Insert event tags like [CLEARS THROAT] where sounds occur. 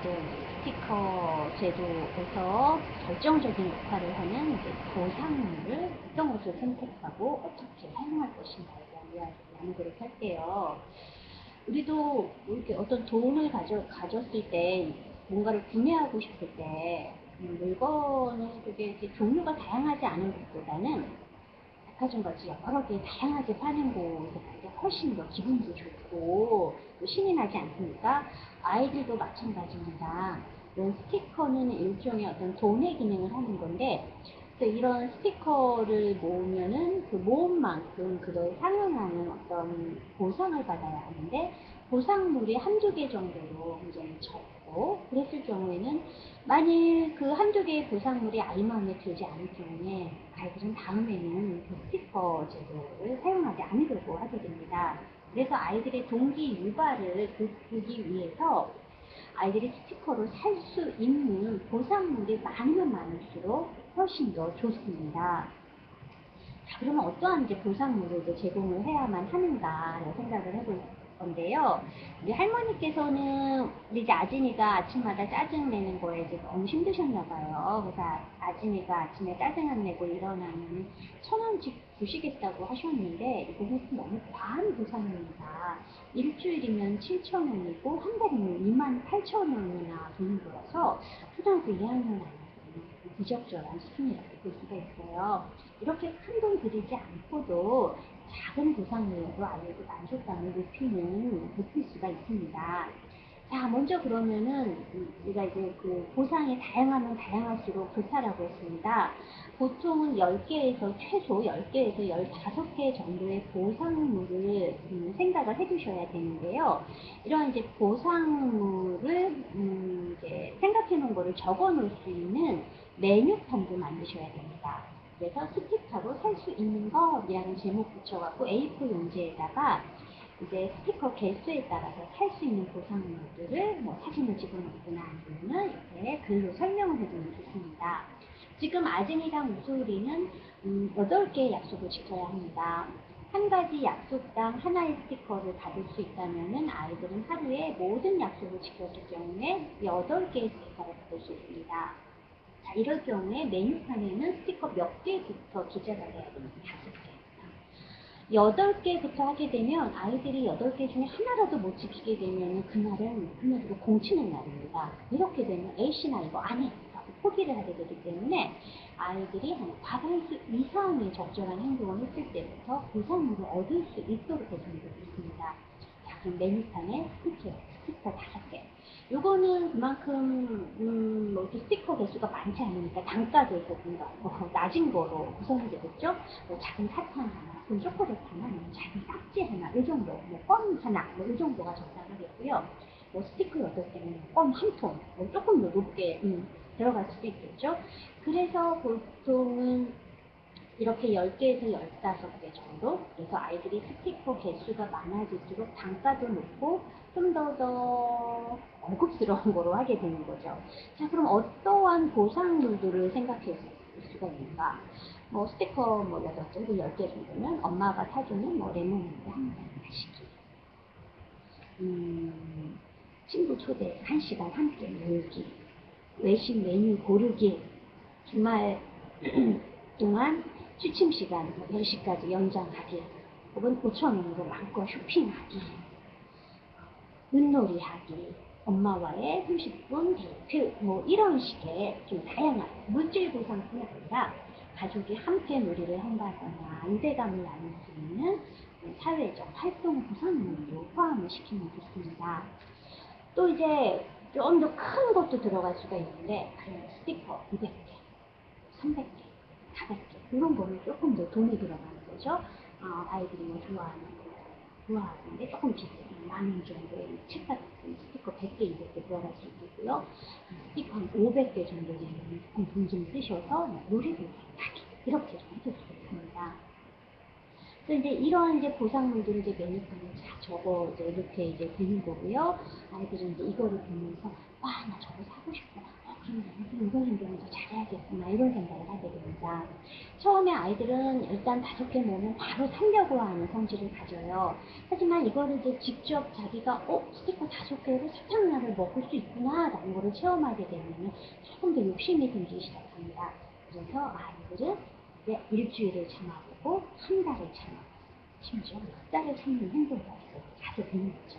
지금 스티커 제도에서 결정적인 역할을 하는 이제 보상물을 어떤 것을 선택하고 어떻게 사용할 것인가에 대한 이야기를 나누도록 할게요. 우리도 이렇게 어떤 돈을 가져, 가졌을 때 뭔가를 구매하고 싶을 때 음, 물건은 그게 종류가 다양하지 않은 것보다는 백화점 같이 여러 개 다양하게 파는 이제 훨씬 더 기분도 좋고 또 신이 나지 않습니까? 아이들도 마찬가지입니다. 이런 스티커는 일종의 어떤 돈의 기능을 하는 건데 또 이런 스티커를 모으면은 그 모은 만큼 그걸 상응하는 어떤 보상을 받아야 하는데 보상물이 한두 개 정도로 굉장히 적고 그랬을 경우에는 만일 그 한두 개의 보상물이 아이 마음에 들지 않을 경우에 아이들은 다음에는 그 스티커 제도를 사용하지 않으려고 하게 됩니다. 그래서 아이들의 동기 유발을 돕기 위해서 아이들이 스티커를 살수 있는 보상물이 많으면 많을수록 훨씬 더 좋습니다. 자, 그러면 어떠한 이제 보상물을 이제 제공을 해야만 하는가 생각을 해볼 건데요. 우리 할머니께서는 이제 아진이가 아침마다 짜증 내는 거에 이제 너무 힘드셨나 봐요. 그래서 아- 아진이가 아침에 짜증 안 내고 일어나면 천 원씩 주시겠다고 하셨는데 이거는 너무 과한 보상입니다. 일주일이면 7천 원이고 한 달이면 2만 8천 원이나 돈을 벌어서 초등학교 2학년 아이들은 부적절한 수준이라고 볼 수가 있어요. 이렇게 큰 돈 들이지 않고도 작은 보상으로도 아이의 만족감을 높이는 높일 수가 있습니다. 자, 먼저 그러면은 음, 우리가 이제 그 보상이 다양하면 다양할수록 좋다라고 했습니다. 보통은 10개에서 최소 10개에서 15개 정도의 보상물을 음, 생각을 해두셔야 되는데요. 이런 이제 보상물을 음, 이제 생각해 놓은 거를 적어 놓을 수 있는 메뉴판도 만드셔야 됩니다. 그래서 스티커로 살 수 있는 것이라는 제목 붙여갖고 A4 용지에다가 이제 스티커 개수에 따라서 살 수 있는 보상물들을 뭐 사진을 찍어놓거나 아니면 이렇게 글로 설명을 해두면 좋습니다. 지금 아진이랑 우수리는 음, 8개의 약속을 지켜야 합니다. 한 가지 약속당 하나의 스티커를 받을 수 있다면 아이들은 하루에 모든 약속을 지켰을 경우에 8개의 스티커를 받을 수 있습니다. 자, 이럴 경우에 메뉴판에는 스티커 몇 개부터 기재가 돼야 됩니다. 다섯 개. 여덟 개부터 하게 되면 아이들이 여덟 개 중에 하나라도 못 지키게 되면 그날은 그날로 공치는 날입니다. 이렇게 되면 A씨나 이거 안 해. 포기를 하게 되기 때문에 아이들이 한 과반수 이상의 적절한 행동을 했을 때부터 보상물을 얻을 수 있도록 해주는 게 좋습니다. 자, 그럼 메뉴판에 스티커, 스티커 다섯 개. 요거는 그만큼 음, 뭐 스티커 개수가 많지 않으니까 단가도 조금 더 어, 낮은 거로 구성이 되겠죠. 뭐 작은 사탕 하나, 그 초콜릿 하나, 뭐 작은 딱지 하나, 이 정도, 뭐껌 하나, 뭐이 정도가 적당하겠고요. 뭐 스티커 여덟 개는 껌한 통, 뭐 조금 더 높게 음, 들어갈 수도 있겠죠. 그래서 보통은 이렇게 10개에서 15개 정도 그래서 아이들이 스티커 개수가 많아질수록 단가도 높고 좀더더 고급스러운 거로 하게 되는 거죠. 자 그럼 어떠한 보상물들을 생각해 볼 수가 있는가? 뭐 스티커 뭐 8개, 10개 정도면 엄마가 사주는 뭐 레몬즙 한 마시기 음, 친구 초대 1시간 함께 놀기 외식 메뉴 고르기 주말 [CLEARS THROAT] 동안 취침 시간 뭐 10시까지 연장하기 혹은 5천원으로 마음껏 쇼핑하기. 눈놀이 하기. 엄마와의 30분 데이트 뭐 이런 식의 좀 다양한 물질 보상뿐 아니라 가족이 함께 놀이를 한다거나 유대감을 나눌 수 있는 사회적 활동 보상물도 포함을 시키면 좋습니다. 또 이제 좀 더 큰 것도 들어갈 수가 있는데 그냥 스티커 200개, 300개, 400개 이런 거는 조금 더 돈이 들어가는 거죠. 어, 아이들이 뭐 좋아하는 거 좋아하는데 조금 비싼 만원 정도의 책 같은 스티커 100개, 200개 들어갈 수 있고요. 스티커 한 500개 정도 되면 조금 돈좀 쓰셔서 뭐 놀이를 하기 이렇게 좀 해도 좋습니다. 그래서 이제 이러한 이제 보상물들을 이제 메뉴판에 다 적어 이제 이렇게 이제 드는 거고요. 아이들은 이제 이거를 보면서 와, 나 저거 사고 싶어. 어, 그럼 나는 이런 행동을 더 잘해야겠구나 이런 생각을 하게 됩니다. 처음에 아이들은 일단 다섯 개 모으면 바로 살려고 하는 성질을 가져요. 하지만 이거를 이제 직접 자기가 어 스티커 다섯 개로 사탕나를 먹을 수 있구나 라는 거를 체험하게 되면 조금 더 욕심이 생기기 시작합니다. 그래서 아이들은 이제 일주일을 참아보고 한 달을 참아보고 심지어 몇 달을 참는 행동까지 하게 되는 거죠.